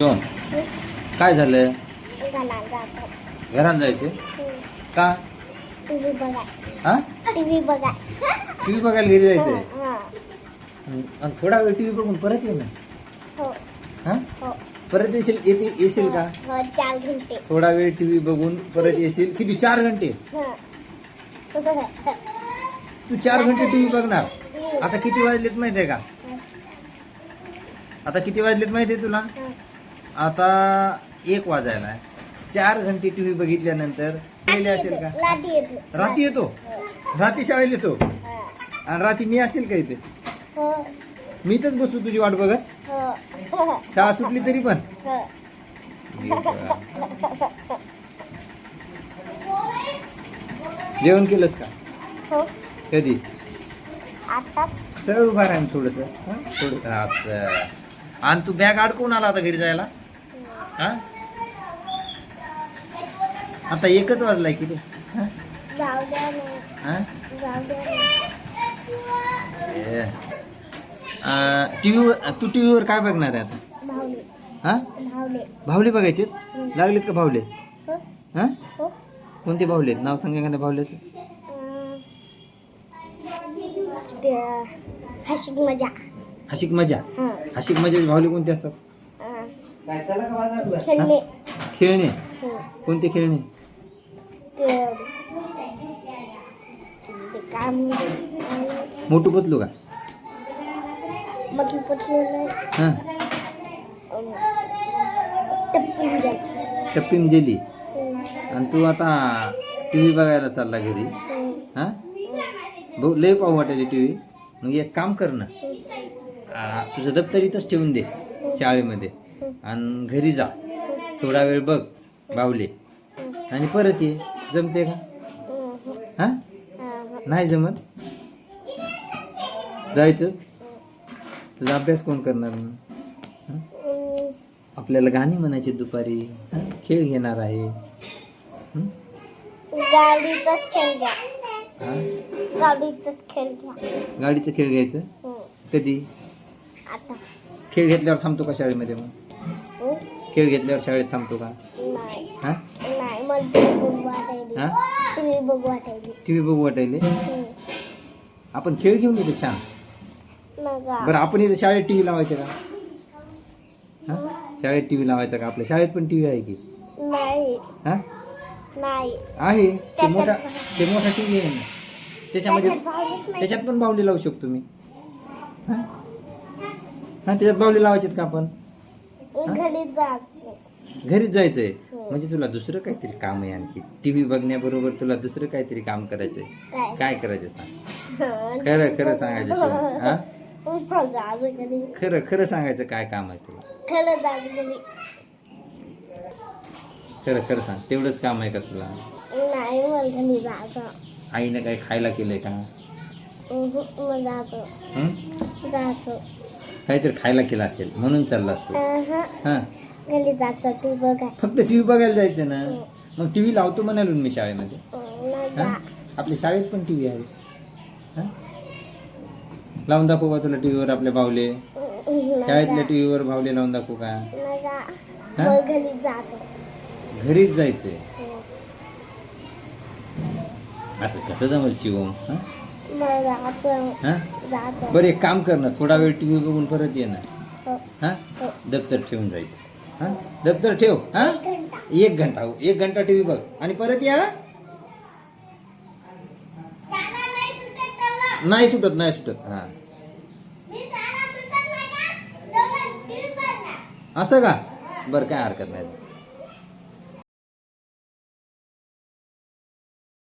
दोन काय झालं? घरात जायचे. का? टीव्ही हा? टीव्ही बघायला घरी जायचंय? हा आणि थोडा वेळ टी व्ही बघून परत ये ना. हो. हा? हो. परत येशील? येते येशील का? हो चार घंटे. थोडा वेळ टी व्ही बघून परत येशील? किती? चार घंटे? हा. तू चार घंटे टी व्ही बघणार. आता किती वाजलेत माहिती आहे का आता किती वाजलेत माहिती आहे तुला आता एक वाजायला आहे. चार घंटे टी व्ही बघितल्यानंतर गेले असेल का? लादी येतो. रात्री येतो? रात्री शाळेला येतो? हा. आणि रात्री मी असेल का इथे? हो. मी इथंच बसतो तुझी वाट बघत. हो. शाळा सुटली तरी पण. हो. जेवण केलंस का? हो. कधी? आताच उभा राहा थोडस. थोडं असं. आणि तू बॅग अडकवून आला आता घरी जायला? हा? आता एकच वाजलाय की हा? टी व्हीवर तू टी व्हीवर काय बघणार आहे आता? भावले हा? भावले बघायचे लागलेत का भावले? हो? कोणते भावले नाव सांगा एखाद्या भावल्याचं. हशिक मजा. हशिक मजा? हा. हशिक मजाचे भावले कोणते असतात? का बाजारला? खेळणे. हा? खेळणे? हो. कोणते खेळणे? मोठू पतलू का? पतलं हा. टप्पिंजन टप्पीम जेली आणि तू आता टी व्ही बघायला चालला घरी? हा. भाऊ लय पाहू वाटायली टी व्ही मग एक काम कर ना. आ, तुझं दप्तर इथंच ठेवून दे शाळेमध्ये. आणि घरी जा. थोडा वेळ बघ बावले. आणि परत ये. जमते का? हा? नाही जमत? जायचंच. तुझा अभ्यास कोण करणार मग? आपल्याला गाणी म्हणायची दुपारी? खेळ घेणार आहे. गाडीचं खेळ घ्यायचं? हं. कधी? खेळ घेतल्यावर थांबतो का शाळेमध्ये मग? खेळ घेतल्यावर शाळेत थांबतो का? नाही. हा? नाही मला टीव्ही बघू वाटायली. हा? टीव्ही बघू वाटायली. टी व्ही बघू वाटायले. आपण खेळ घेऊन येतो छान नका बरं आपण इथं शाळेत टी व्ही लावायचं का? हा? शाळेत टी व्ही लावायचा का? आपल्या शाळेत पण टी व्ही आहे की? नाही. हा? नाही. आहे? ते मोठा ते मोठा टी व्ही आहे ना? त्याच्यामध्ये त्याच्यात भावलीच नाही. त्याच्यात पण बावली लावू शकतो मी. हा? हा त्याच्यात बावली लावायच्यात का आपण? घरी जायचे. घरीच जायचंय? हो. म्हणजे तुला दुसरं काहीतरी काम आहे आणखी. टी व्ही बघण्याबरोबर तुला दुसरं काहीतरी काम करायचंय. काय? काय करायचं सांग. खरं खरं सांगायचं शिवम. हा? मला जायचं घरी खरं खरं सांगायचं काय काम आहे तुला? खरं जायचं घरी खरं खरं सांग. तेवढंच काम आहे का तुला? नाही मला घरी जायचं. आईने काही खायला केलंय का? हं, मला जायचं. हं? जायचं. काहीतरी खायला केलं असेल म्हणून चालला असतो. हा. घरी जायचं फक्त टी व्ही बघायला जायचं ना? मग टी व्ही लावतो म्हणालो मी शाळेमध्ये. हं, हा. आपल्या शाळेत पण टी व्ही आहे. हा? लावून दाखवू का तुला टी व्हीवर आपले बावले हं, शाळेतल्या जा. टी व्हीवर बावले लावून दाखवू का. हा? घरीच जायचंय. हं. असं कसं जमल शिवम? हा? जायचं जायचं बरं एक काम कर ना थोडा वेळ टी व्ही बघून परत ये ना. हो. हा? हो. दप्तर ठेवून हा? दप्तर ठेव हा? एक घंटा. एक घंटा हो. एक घंटा टी व्ही बघ. आणि परत या नाही सुटत. नाही सुटत हा. टीव्ही. असं का? बरं काय हरकत नाही.